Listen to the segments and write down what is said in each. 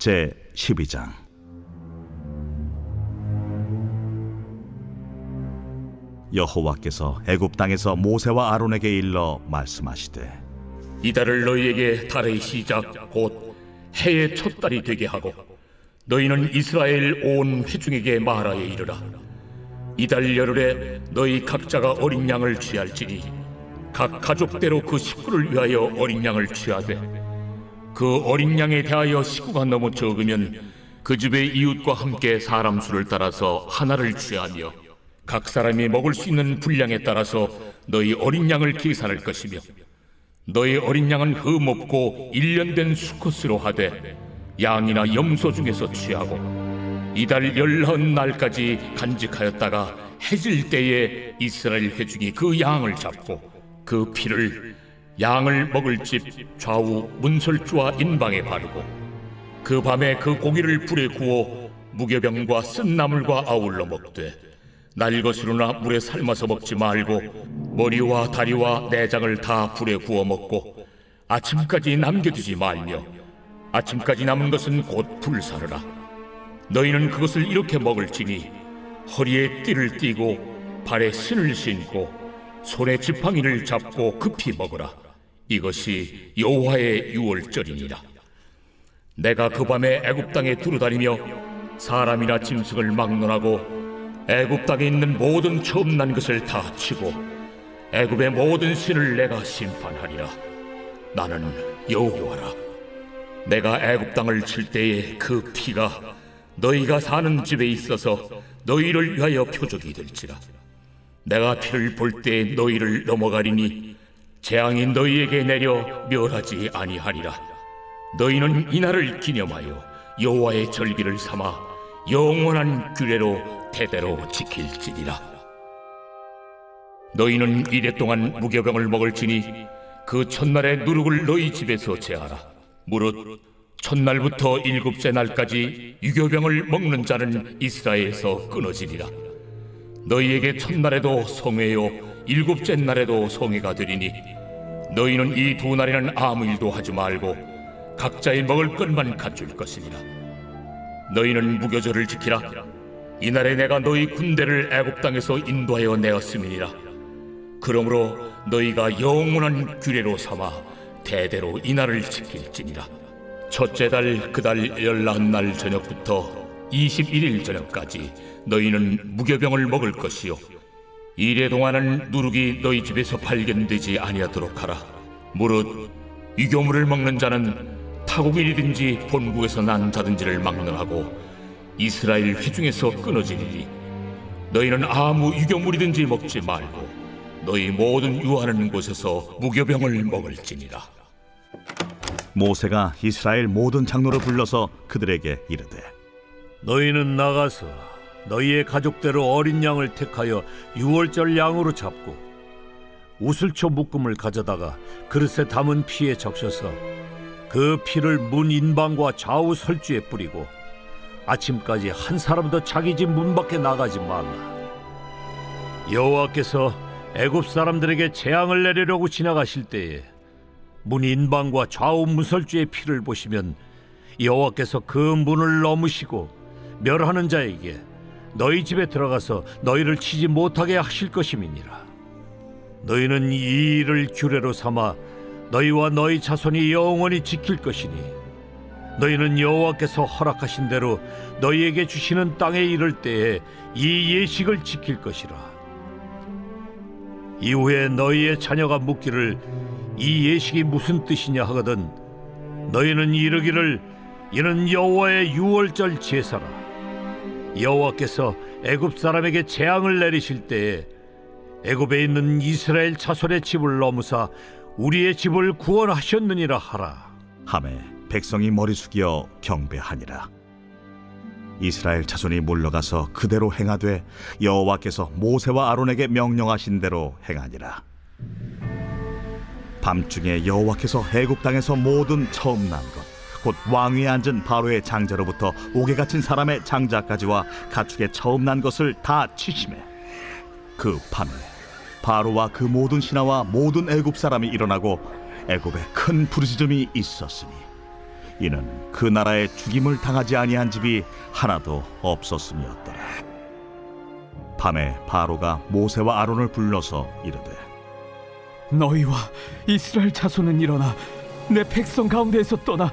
제 12장. 여호와께서 애굽 땅에서 모세와 아론에게 일러 말씀하시되 이달을 너희에게 달의 시작 곧 해의 첫 달이 되게 하고 너희는 이스라엘 온 회중에게 말하여 이르라. 이달 열흘에 너희 각자가 어린 양을 취할지니 각 가족대로 그 식구를 위하여 어린 양을 취하되 그 어린 양에 대하여 식구가 너무 적으면 그 집의 이웃과 함께 사람 수를 따라서 하나를 취하며 각 사람이 먹을 수 있는 분량에 따라서 너희 어린 양을 계산할 것이며 너희 어린 양은 흠없고 일년된 수컷으로 하되 양이나 염소 중에서 취하고 이달 열한 날까지 간직하였다가 해질 때에 이스라엘 회중이 그 양을 잡고 그 피를 양을 먹을 집 좌우 문설주와 인방에 바르고 그 밤에 그 고기를 불에 구워 무교병과 쓴 나물과 아울러 먹되 날것으로나 물에 삶아서 먹지 말고 머리와 다리와 내장을 다 불에 구워 먹고 아침까지 남겨두지 말며 아침까지 남은 것은 곧 불사르라. 너희는 그것을 이렇게 먹을지니 허리에 띠를 띠고 발에 신을 신고 손에 지팡이를 잡고 급히 먹으라 이것이 여호와의 유월절이니라 내가 그 밤에 애굽 땅에 두루다니며 사람이나 짐승을 막론하고 애굽 땅에 있는 모든 처음 난 것을 다 치고 애굽의 모든 신을 내가 심판하리라. 나는 여호와라. 내가 애굽 땅을 칠 때에 그 피가 너희가 사는 집에 있어서 너희를 위하여 표적이 될지라. 내가 피를 볼 때 너희를 넘어가리니 재앙이 너희에게 내려 멸하지 아니하리라. 너희는 이날을 기념하여 여호와의 절기를 삼아 영원한 규례로 대대로 지킬지니라. 너희는 이래 동안 무교병을 먹을지니 그 첫날에 누룩을 너희 집에서 제하라. 무릇 첫날부터 일곱째 날까지 유교병을 먹는 자는 이스라엘에서 끊어지리라. 너희에게 첫날에도 성회요 일곱째 날에도 성회가 되리니 너희는 이 두 날에는 아무 일도 하지 말고 각자의 먹을 것만 갖출 것이니라. 너희는 무교절을 지키라. 이날에 내가 너희 군대를 애굽 땅에서 인도하여 내었음이니라. 그러므로 너희가 영원한 규례로 삼아 대대로 이날을 지킬지니라. 첫째 달 그 달 열한 날 저녁부터 21일 저녁까지 너희는 무교병을 먹을 것이요 이래 동안은 누룩이 너희 집에서 발견되지 아니하도록 하라. 무릇 유교물을 먹는 자는 타국인이든지 본국에서 난 자든지를 막론하고 이스라엘 회중에서 끊어지리니 너희는 아무 유교물이든지 먹지 말고 너희 모든 유하는 곳에서 무교병을 먹을지니라. 모세가 이스라엘 모든 장로를 불러서 그들에게 이르되 너희는 나가서 너희의 가족대로 어린 양을 택하여 유월절 양으로 잡고 우슬초 묶음을 가져다가 그릇에 담은 피에 적셔서 그 피를 문 인방과 좌우 설주에 뿌리고 아침까지 한 사람도 자기 집 문 밖에 나가지 말라. 여호와께서 애굽 사람들에게 재앙을 내리려고 지나가실 때에 문 인방과 좌우 문설주의 피를 보시면 여호와께서 그 문을 넘으시고 멸하는 자에게 너희 집에 들어가서 너희를 치지 못하게 하실 것임이니라. 너희는 이 일을 규례로 삼아 너희와 너희 자손이 영원히 지킬 것이니 너희는 여호와께서 허락하신 대로 너희에게 주시는 땅에 이를 때에 이 예식을 지킬 것이라. 이후에 너희의 자녀가 묻기를 이 예식이 무슨 뜻이냐 하거든 너희는 이르기를 이는 여호와의 유월절 제사라 여호와께서 애굽 사람에게 재앙을 내리실 때에 애굽에 있는 이스라엘 자손의 집을 넘으사 우리의 집을 구원하셨느니라 하라. 함에 백성이 머리 숙여 경배하니라. 이스라엘 자손이 물러가서 그대로 행하되 여호와께서 모세와 아론에게 명령하신 대로 행하니라. 밤중에 여호와께서 애굽 땅에서 모든 처음 난 것 곧 왕위에 앉은 바로의 장자로부터 옥에 갇힌 사람의 장자까지와 가축의 처음 난 것을 다 치심해 그 밤에 바로와 그 모든 신하와 모든 애굽 사람이 일어나고 애굽에 큰 부르짖음이 있었으니 이는 그 나라에 죽임을 당하지 아니한 집이 하나도 없었음이었더라. 밤에 바로가 모세와 아론을 불러서 이르되 너희와 이스라엘 자손은 일어나 내 백성 가운데에서 떠나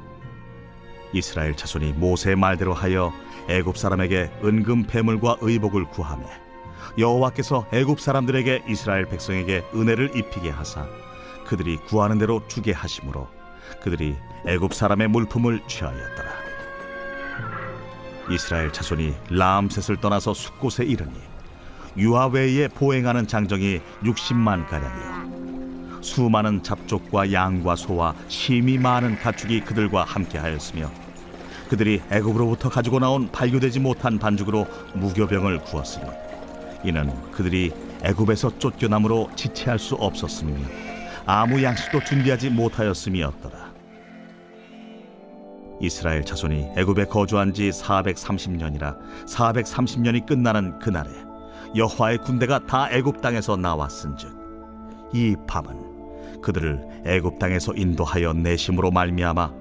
이스라엘 자손이 모세의 말대로 하여 애굽 사람에게 은금 배물과 의복을 구하매 여호와께서 애굽 사람들에게 이스라엘 백성에게 은혜를 입히게 하사 그들이 구하는 대로 주게 하심으로 그들이 애굽 사람의 물품을 취하였더라. 이스라엘 자손이 라암셋을 떠나서 숫곳에 이르니 유아 외에 보행하는 장정이 60만 가량이요. 수많은 잡족과 양과 소와 심이 많은 가축이 그들과 함께하였으며 그들이 애굽으로부터 가지고 나온 발교되지 못한 반죽으로 무교병을 구웠으니 이는 그들이 애굽에서 쫓겨남으로 지체할 수 없었으며 아무 양식도 준비하지 못하였음이었더라. 이스라엘 자손이 애굽에 거주한 지 430년이라 430년이 끝나는 그날에 여호와의 군대가 다 애굽 땅에서 나왔은즉 이 밤은 그들을 애굽 땅에서 인도하여 내심으로 말미암아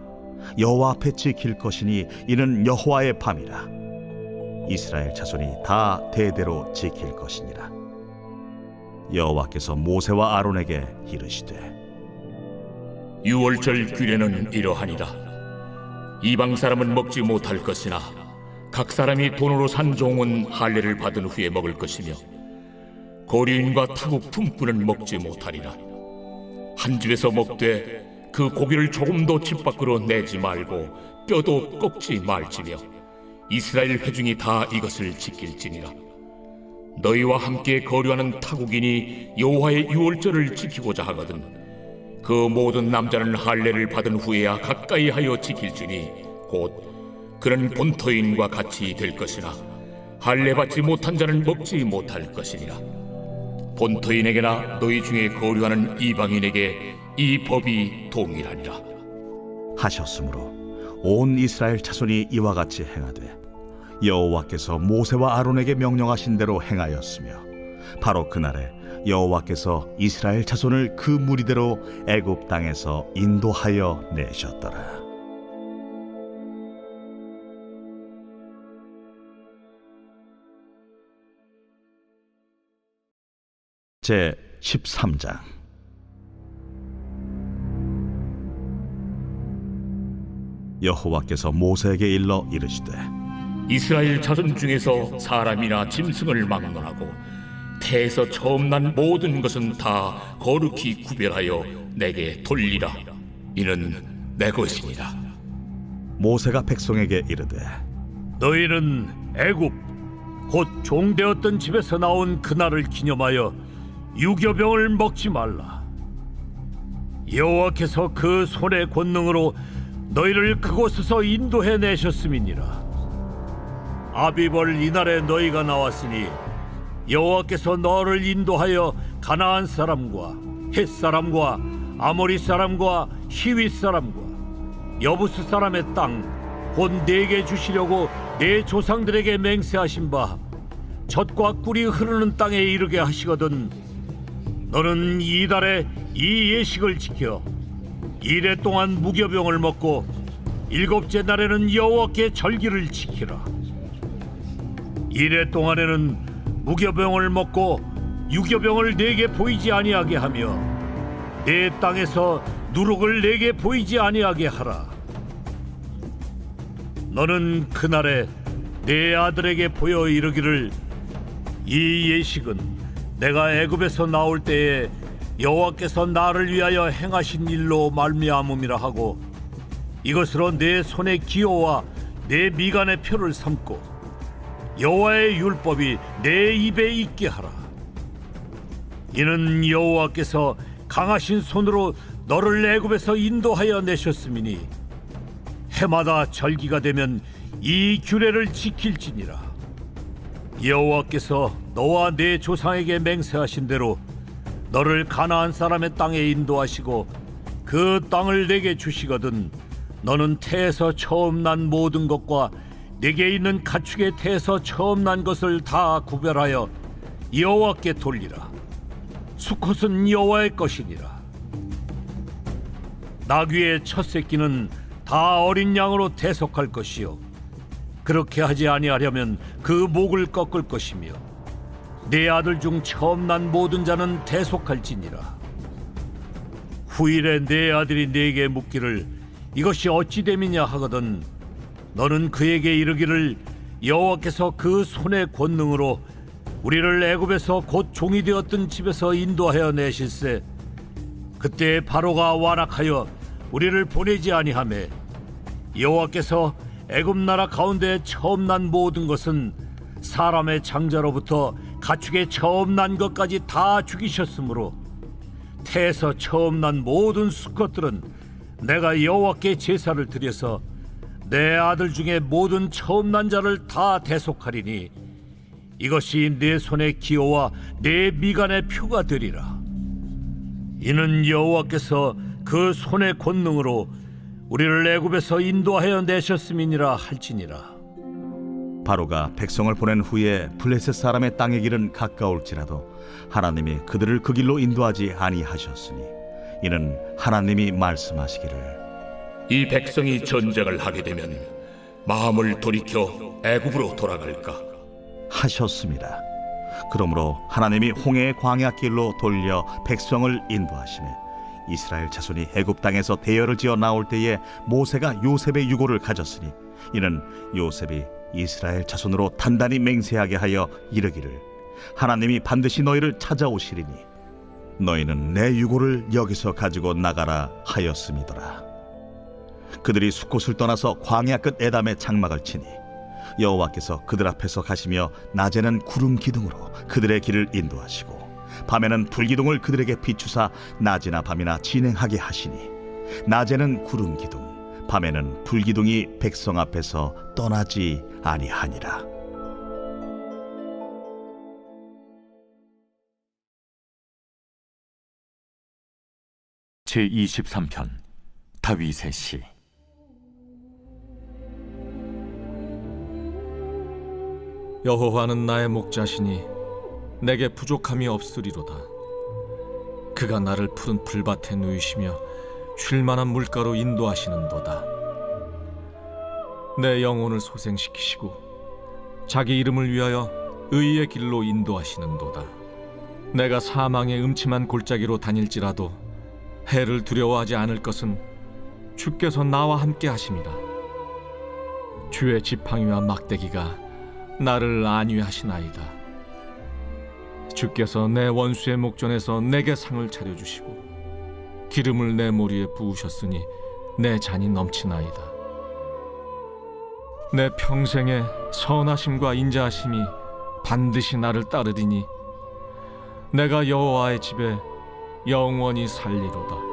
여호와 앞에 지킬 것이니 이는 여호와의 밤이라 이스라엘 자손이 다 대대로 지킬 것이니라 여호와께서 모세와 아론에게 이르시되 유월절 규례는 이러하니라. 이방 사람은 먹지 못할 것이나 각 사람이 돈으로 산 종은 할례를 받은 후에 먹을 것이며 고리인과 타국 품꾼은 먹지 못하리라. 한 집에서 먹되 그 고기를 조금도 집 밖으로 내지 말고 뼈도 꺾지 말지며 이스라엘 회중이 다 이것을 지킬지니라. 너희와 함께 거류하는 타국인이 여호와의 유월절을 지키고자 하거든 그 모든 남자는 할례를 받은 후에야 가까이 하여 지킬지니 곧 그는 본토인과 같이 될 것이나 할례 받지 못한 자는 먹지 못할 것이니라 본토인에게나 너희 중에 거류하는 이방인에게 이 법이 동일하니라 하셨으므로 온 이스라엘 자손이 이와 같이 행하되 여호와께서 모세와 아론에게 명령하신 대로 행하였으며 바로 그날에 여호와께서 이스라엘 자손을 그 무리대로 애굽 땅에서 인도하여 내셨더라. 제 13장 여호와께서 모세에게 일러 이르시되 이스라엘 자손 중에서 사람이나 짐승을 막론하고 태에서 처음 난 모든 것은 다 거룩히 구별하여 내게 돌리라 이는 내 것이니라 모세가 백성에게 이르되 너희는 애굽 곧 종되었던 집에서 나온 그날을 기념하여 유교병을 먹지 말라. 여호와께서 그 손의 권능으로 너희를 그곳에서 인도해 내셨음이니라. 아비벌 이날에 너희가 나왔으니 여호와께서 너를 인도하여 가나안 사람과 헷 사람과 아모리 사람과 히윗 사람과 여부스 사람의 땅 곧 내게 주시려고 내 조상들에게 맹세하신 바 젖과 꿀이 흐르는 땅에 이르게 하시거든 너는 이달에 이 예식을 지켜 이래 동안 무교병을 먹고 일곱째 날에는 여호와께 절기를 지키라. 이래 동안에는 무교병을 먹고 유교병을 내게 보이지 아니하게 하며 내 땅에서 누룩을 내게 보이지 아니하게 하라. 너는 그날에 내 아들에게 보여 이르기를 이 예식은 내가 애굽에서 나올 때에 여호와께서 나를 위하여 행하신 일로 말미암음이라 하고 이것으로 내 손의 기호와 내 미간의 표를 삼고 여호와의 율법이 내 입에 있게 하라. 이는 여호와께서 강하신 손으로 너를 애굽에서 인도하여 내셨음이니 해마다 절기가 되면 이 규례를 지킬지니라. 여호와께서 너와 내 조상에게 맹세하신 대로 너를 가나안 사람의 땅에 인도하시고 그 땅을 내게 주시거든 너는 태에서 처음 난 모든 것과 내게 있는 가축의 태에서 처음 난 것을 다 구별하여 여호와께 돌리라. 수컷은 여호와의 것이니라. 나귀의 첫 새끼는 다 어린 양으로 대속할 것이요. 그렇게 하지 아니하려면 그 목을 꺾을 것이며 내 아들 중 처음 난 모든 자는 대속할지니라. 후일에 내 아들이 내게 묻기를 이것이 어찌 됨이냐 하거든 너는 그에게 이르기를 여호와께서 그 손의 권능으로 우리를 애굽에서 곧 종이 되었던 집에서 인도하여 내실세. 그때 바로가 완악하여 우리를 보내지 아니하매 여호와께서 애굽 나라 가운데 처음 난 모든 것은 사람의 장자로부터 가축의 처음 난 것까지 다 죽이셨으므로 태에서 처음 난 모든 수컷들은 내가 여호와께 제사를 드려서 내 아들 중에 모든 처음 난 자를 다 대속하리니 이것이 내 손의 기호와 내 미간의 표가 되리라. 이는 여호와께서 그 손의 권능으로 우리를 애굽에서 인도하여 내셨음이니라 할지니라. 바로가 백성을 보낸 후에 블레셋 사람의 땅의 길은 가까울지라도 하나님이 그들을 그 길로 인도하지 아니하셨으니 이는 하나님이 말씀하시기를 이 백성이 전쟁을 하게 되면 마음을 돌이켜 애굽으로 돌아갈까 하셨습니다. 그러므로 하나님이 홍해의 광야 길로 돌려 백성을 인도하시매 이스라엘 자손이 애굽 땅에서 대열을 지어 나올 때에 모세가 요셉의 유고를 가졌으니 이는 요셉이 이스라엘 자손으로 단단히 맹세하게 하여 이르기를 하나님이 반드시 너희를 찾아오시리니 너희는 내 유고를 여기서 가지고 나가라 하였음이더라. 그들이 수꽃을 떠나서 광야 끝 에담에 장막을 치니 여호와께서 그들 앞에서 가시며 낮에는 구름 기둥으로 그들의 길을 인도하시고 밤에는 불기둥을 그들에게 비추사 낮이나 밤이나 진행하게 하시니 낮에는 구름 기둥 밤에는 불기둥이 백성 앞에서 떠나지 아니하니라 제 23편 다윗의 시 여호와는 나의 목자시니 내게 부족함이 없으리로다. 그가 나를 푸른 풀밭에 누이시며 쉴 만한 물가로 인도하시는도다. 내 영혼을 소생시키시고 자기 이름을 위하여 의의 길로 인도하시는도다. 내가 사망의 음침한 골짜기로 다닐지라도 해를 두려워하지 않을 것은 주께서 나와 함께 하심이라. 주의 지팡이와 막대기가 나를 안위하시나이다. 주께서 내 원수의 목전에서 내게 상을 차려주시고 기름을 내 머리에 부으셨으니 내 잔이 넘치나이다. 내 평생에 선하심과 인자하심이 반드시 나를 따르리니 내가 여호와의 집에 영원히 살리로다.